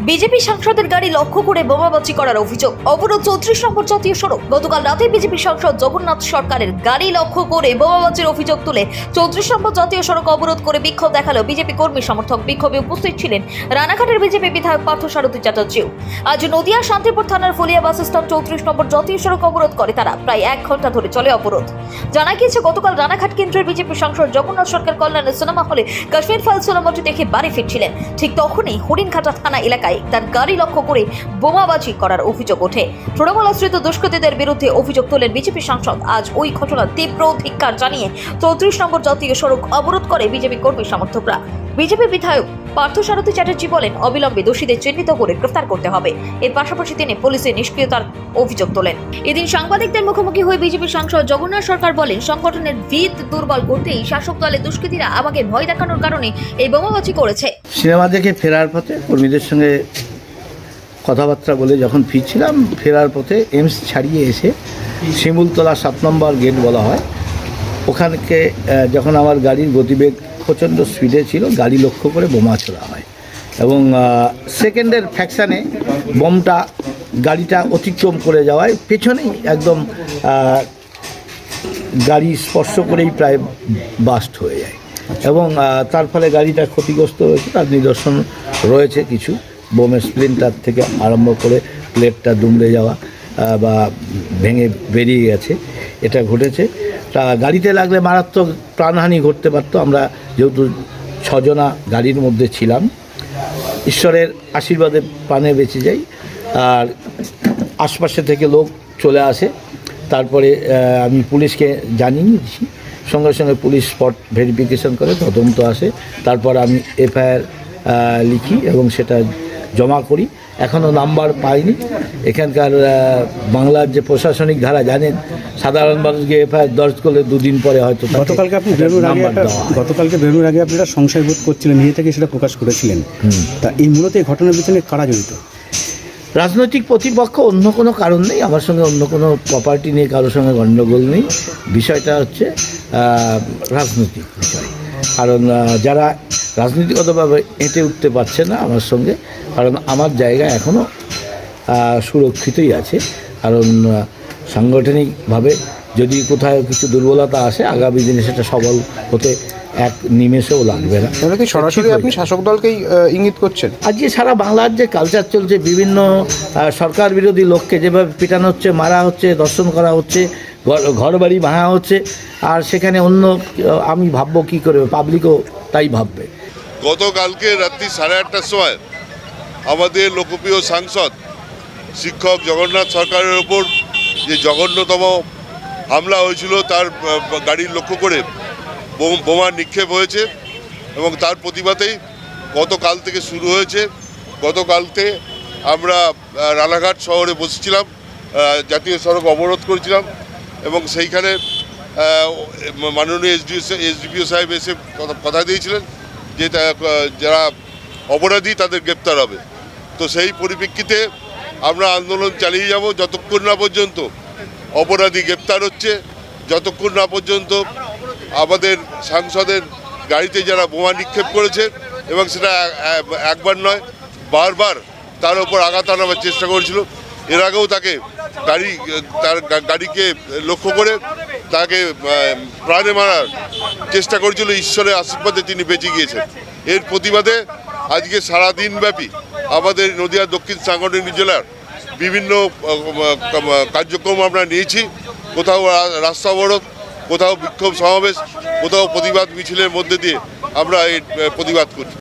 BJP সাংসদের গাড়ি লক্ষ্য করে বোমাবাজি করার অভিযোগ। অবরোধ চৌত্রিশ নম্বর জাতীয় সড়ক। গতকাল রাতে বিজেপি সাংসদ জগন্নাথ সরকারের গাড়ি লক্ষ্য করে বোমাবাজির অভিযোগ তুলে চৌত্রিশ নম্বর জাতীয় সড়ক অবরোধ করে বিক্ষোভ দেখাল বিজেপি কর্মী সমর্থক। বিক্ষোভে উপস্থিত ছিলেন রানাঘাটের বিজেপি বিধায়ক পার্থ সারথী চ্যাটার্জিও। আজ নদিয়া শান্তিপুর থানার ফলিয়া বাস স্ট্যান্ড চৌত্রিশ নম্বর জাতীয় সড়ক অবরোধ করে তারা। প্রায় এক ঘণ্টা ধরে চলে অবরোধ। জানা গিয়েছে, গতকাল রানাঘাট কেন্দ্রের বিজেপি সাংসদ জগন্নাথ সরকার কল্যাণের সিনেমা হলে কাশ্মীর ফাইল সিনেমাটি দেখে বাড়ি ফিরছিলেন। ঠিক তখনই হরিণঘাটা থানা এলাকায় তার গাড়ি লক্ষ্য করে বোমাবাজি করার অভিযোগ ওঠে। তৃণমূল আশ্রিত দুষ্কৃতীদের বিরুদ্ধে অভিযোগ তোলেন বিজেপি সাংসদ। আজ ওই ঘটনার তীব্র ধিক্কার জানিয়ে চৌত্রিশ নম্বর জাতীয় সড়ক অবরোধ করে বিজেপি কর্মী সমর্থকরা। বিজেপি বিধায়ক পার্থসারথী চ্যাটার্জি বলেন, অবিলম্বে দোষীদের চিহ্নিত করে গ্রেফতার করতে হবে। এর পাশাপাশি তিনি পুলিশের নিষ্ক্রিয়তার অভিযোগ তোলেন। এদিন সাংবাদিকদের মুখোমুখি হয়ে বিজেপি সাংসদ জগন্নাথ সরকার বলেন, সংগঠনের ভিত দুর্বল করতেই শাসক দলের দুষ্কৃতীরা আমাকে ভয় দেখানোর কারণে এই বোমাবাজি করেছে। সিনেমা দেখে ফেরার পথে কর্মীদের সঙ্গে কথাবার্তা বলে যখন ফিরছিলাম, ফেরার পথে এমস ছাড়িয়ে এসে শিমুলতলা সাত নম্বর গেট বলা হয়। ওখানকে যখন আমার গাড়ির গতিবেগ প্রচণ্ড স্পিডে ছিল, গাড়ি লক্ষ্য করে বোমা ছোড়া হয়। এবং সেকেন্ডের ফ্যাকশানে বোমটা, গাড়িটা অতিক্রম করে যাওয়ায় পেছনেই একদম গাড়ি স্পর্শ করেই প্রায় বাস্ট হয়ে যায়। এবং তার ফলে গাড়িটা ক্ষতিগ্রস্ত হয়েছে, তার নিদর্শন রয়েছে কিছু। বোমের স্প্লিন্টার থেকে আরম্ভ করে প্লেটটা দুমড়ে যাওয়া বা ভেঙে বেরিয়ে গেছে। এটা ঘটেছে। তা গাড়িতে লাগলে মারাত্মক প্রাণহানি ঘটতে পারতো। আমরা যেহেতু ছজনা গাড়ির মধ্যে ছিলাম, ঈশ্বরের আশীর্বাদে প্রাণে বেঁচে যাই। আর আশপাশে থেকে লোক চলে আসে। তারপরে আমি পুলিশকে জানিয়েছি সঙ্গে সঙ্গে পুলিশ স্পট ভেরিফিকেশন করে তদন্ত আসে। তারপর আমি এফআইআর লিখি এবং সেটা জমা করি। এখনও নাম্বার পাইনি। এখানকার বাংলার যে প্রশাসনিক ধারা জানেন সাধারণ মানুষকে এফআইআর দর্জ করলে দুদিন পরে হয়তো গতকালকে আপনি বেরোনোর আগে। গতকালকে বেরোনোর আগে আপনারা সংশয় বোধ করছিলেন নিজে থেকে সেটা প্রকাশ করেছিলেন। তা এই মূলত এই ঘটনার পিছনে কারা জড়িত? রাজনৈতিক প্রতিপক্ষ অন্য কোনো কারণ নেই আমার সঙ্গে অন্য কোনো প্রপার্টি নিয়ে কারোর সঙ্গে গণ্ডগোল নেই। বিষয়টা হচ্ছে রাজনৈতিক বিষয়। কারণ যারা রাজনীতিগতভাবে এঁটে উঠতে পারছে না আমার সঙ্গে কারণ আমার জায়গা এখনও সুরক্ষিতই আছে। কারণ সাংগঠনিকভাবে যদি কোথাও কিছু দুর্বলতা আসে আগামী দিনে সেটা সবল হতে এক নিমেষেও লাগবে না। কি সরাসরি আপনি শাসক দলকেই ইঙ্গিত করছেন? আজকে সারা বাংলার যে কালচার চলছে বিভিন্ন সরকার বিরোধী লোককে যেভাবে পিটানো হচ্ছে মারা হচ্ছে দর্শন করা হচ্ছে ঘর বাড়ি ভাঙা হচ্ছে আর সেখানে অন্য আমি ভাববো কী করে পাবলিকও তাই ভাববে। গতকালকে রাত্রি সাড়ে আটটার সময় আমাদের লোকপ্রিয় সাংসদ, শিক্ষক জগন্নাথ সরকারের ওপর যে জঘন্যতম হামলা হয়েছিল তার গাড়ির লক্ষ্য করে বোম- নিক্ষেপ হয়েছে এবং তার প্রতিবাদেই গতকাল থেকে শুরু হয়েছে। গতকালতে আমরা রানাঘাট শহরে বসেছিলাম জাতীয় সড়ক অবরোধ করেছিলাম এবং সেইখানে মাননীয় এসডিও এসডিপিও সাহেব এসে কথা দিয়েছিলেন। যে যারা অপরাধী তাদের গ্রেপ্তার হবে। তো সেই পরিপ্রেক্ষিতে আমরা আন্দোলন চালিয়ে যাব যতক্ষণ না পর্যন্ত অপরাধী গ্রেপ্তার হচ্ছে, যতক্ষণ না পর্যন্ত আমাদের সাংসদের গাড়িতে যারা বোমা নিক্ষেপ করেছে এবং সেটা একবার নয়, বারবার তার উপর আঘাত আনাবার চেষ্টা করেছিল। এর আগেও তাকে গাড়ি, তার গাড়িকে লক্ষ্য করে তাকে প্রাণে মারার চেষ্টা করেছিল, ঈশ্বরের আশীর্বাদে তিনি বেঁচে গিয়েছেন। এর প্রতিবাদে আজকে সারা দিনব্যাপী আমাদের নদিয়া দক্ষিণ সাংগঠনিক জেলার বিভিন্ন কার্যক্রম আমরা নিয়েছি। কোথাও রাস্তা অবরোধ, কোথাও বিক্ষোভ সমাবেশ, কোথাও প্রতিবাদ মিছিলের মধ্যে দিয়ে আমরা এই প্রতিবাদ করছি।